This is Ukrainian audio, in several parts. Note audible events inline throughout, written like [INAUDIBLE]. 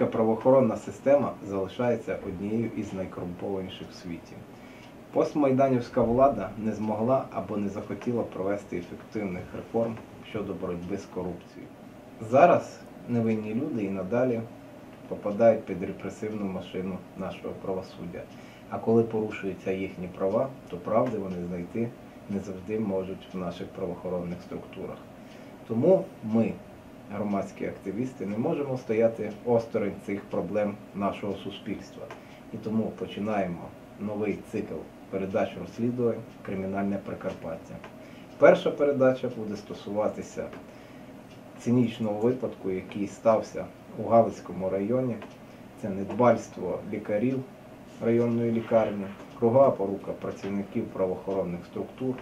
Українська правоохоронна система залишається однією із найкорумпованіших в світі. Постмайданівська влада не змогла або не захотіла провести ефективних реформ щодо боротьби з корупцією. Зараз невинні люди і надалі попадають під репресивну машину нашого правосуддя. А коли порушуються їхні права, то правди вони знайти не завжди можуть в наших правоохоронних структурах. Тому ми, громадські активісти, не можемо стояти осторонь цих проблем нашого суспільства. І тому починаємо новий цикл передач розслідувань Кримінальне Прикарпаття. Перша передача буде стосуватися цинічного випадку, який стався у Галицькому районі. Це недбальство лікарів районної лікарні, кругова порука працівників правоохоронних структур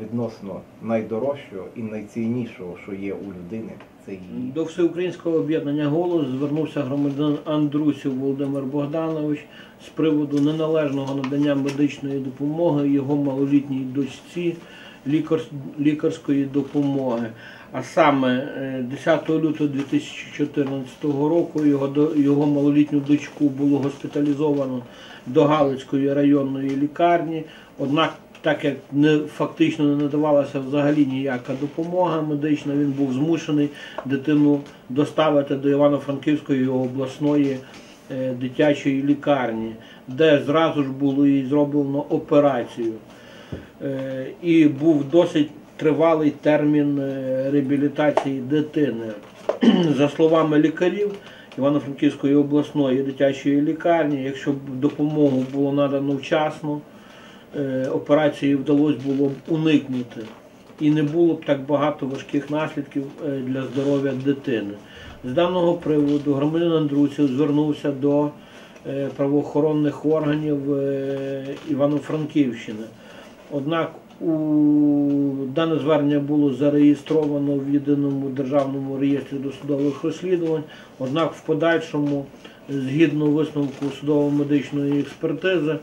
відносно найдорожчого і найціннішого, що є у людини, її. До всеукраїнського об'єднання голос звернувся громадянин Андрусів Володимир Богданович з приводу неналежного надання медичної допомоги його малолітній дочці лікар- лікарської допомоги. А саме е, 10 лютого 2014 року його, до- його малолітню дочку було госпіталізовано до Галицької районної лікарні. Однак, так як не фактично не надавалася взагалі ніяка допомога медична, він був змушений дитину доставити до Івано-Франківської обласної е, дитячої лікарні, де зразу ж було їй зроблено операцію. Е, І був досить тривалий термін е, реабілітації дитини. [CLEARS THROAT] За словами лікарів Івано-Франківської обласної дитячої лікарні, якщо допомогу було надано вчасно, операції вдалося було б уникнути. І не було б так багато важких наслідків е, для здоров'я дитини. З даного приводу громадянин Андрусів звернувся до е, правоохоронних органів е, Івано-Франківщини. Однак у дане звернення було зареєстровано в єдиному державному реєстрі досудових розслідувань. Однак в подальшому, згідно висновку судово-медичної експертизи,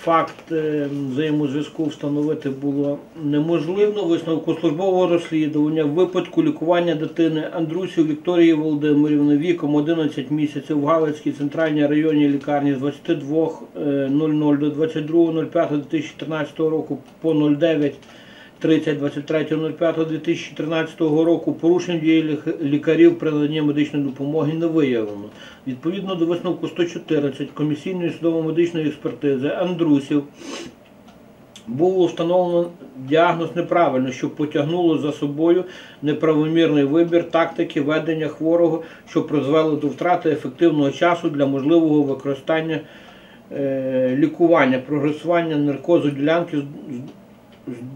факт е, взаємозв'язку встановити було неможливо. Висновку службового розслідування випадку лікування дитини Андрусів Вікторії Володимирівни віком 11 місяців в Галицькій центральній районній лікарні з 22.00 до 22.05.2014 року по 09 30 23.05.2013 року порушень дії лікарів при наданні медичної допомоги не виявлено. Відповідно до висновку 114 комісійної судово-медичної експертизи Андрусів було встановлено діагноз неправильно, що потягнуло за собою неправомірний вибір тактики ведення хворого, що призвело до втрати ефективного часу для можливого використання е, лікування, прогресування наркозу ділянки з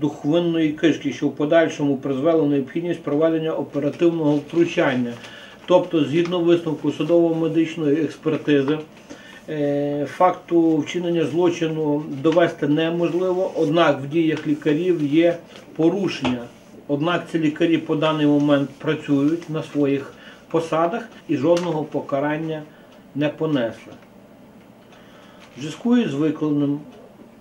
духовинної кишки, що в подальшому призвело необхідність проведення оперативного втручання. Тобто, згідно висновку судово-медичної експертизи, е, факту вчинення злочину довести неможливо, однак в діях лікарів є порушення. Однак ці лікарі по даний момент працюють на своїх посадах і жодного покарання не понесли. В зв'язку із викладеним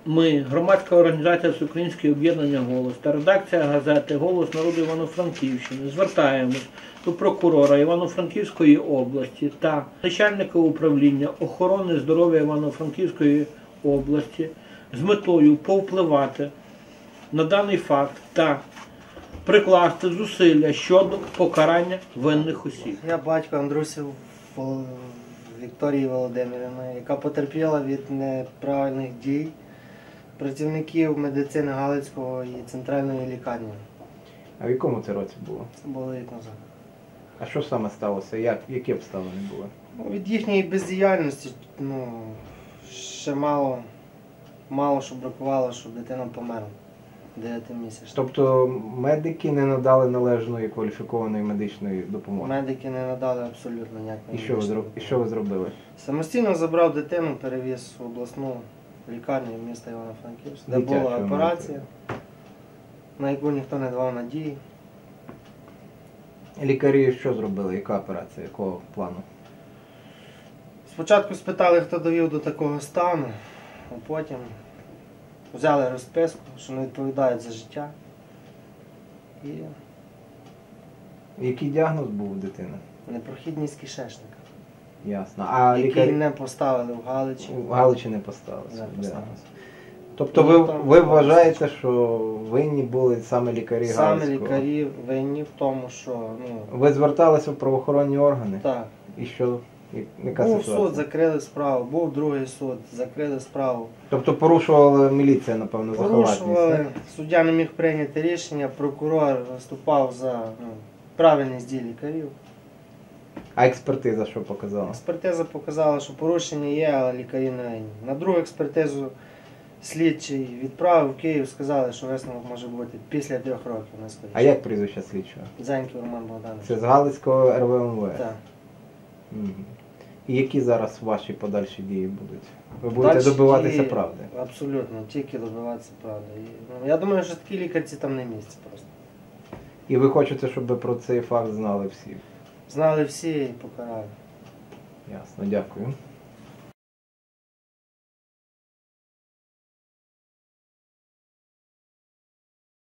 ми, громадська організація Всеукраїнське об'єднання Голос та редакція газети Голос народу Івано-Франківщини звертаємось до прокурора Івано-Франківської області та начальника управління охорони здоров'я Івано-Франківської області з метою повпливати на даний факт та прикласти зусилля щодо покарання винних осіб. Я батько Андрусів Вікторії Володимирівни, яка потерпіла від неправильних дій працівників медицини Галицького і центральної лікарні. А в якому це році було? Це було рік назад. А що саме сталося? Як, які обставини були? Ну, Від їхньої бездіяльності ну, ще мало, мало що бракувало, щоб дитина померла 9 місяць. Тобто медики не надали належної кваліфікованої медичної допомоги. Медики не надали абсолютно І ніякої. що ви зроб... і що ви зробили? Самостійно забрав дитину, перевіз в обласну лікарню міста Івано-Франківськ, де Дитячу була операція, на яку ніхто не давав надії. Лікарі що зробили? Яка операція? Якого плану? Спочатку спитали, хто довів до такого стану, а потім взяли розписку, що не відповідають за життя. І Який діагноз був у дитини? непрохідність кишечника. Ясно. А які лікарі не поставили в Галичі. в Галичі не поставили. Не поставили. Тобто Ну, ви, там ви вважаєте, що винні були саме лікарі Саме Галицького? лікарі винні в тому, що ну Ви зверталися в правоохоронні органи? так. І що? І- Яка Був ситуація? суд, закрили справу, був другий суд, закрили справу. Тобто порушувала міліція, напевно, за. Порушували, суддя не міг прийняти рішення, прокурор виступав за ну, правильність дій лікарів. А експертиза що показала? Експертиза показала, що порушення є, але лікарі не винні. На другу експертизу слідчий відправив в Київ, сказали, що висновок може бути після трьох років скоріше. А як прізвище слідчого? Зеньків Роман Богданович. Це з Галицького РВМВ. Так. Мгм. І які зараз ваші подальші дії будуть? Ви будете Дальші добиватися дії- правди? Абсолютно, тільки добиватися правди. І, ну, я думаю, що такі лікарці там не місце просто. І ви хочете, щоб про цей факт знали всі? Знали всі і покарали. Ясно, дякую.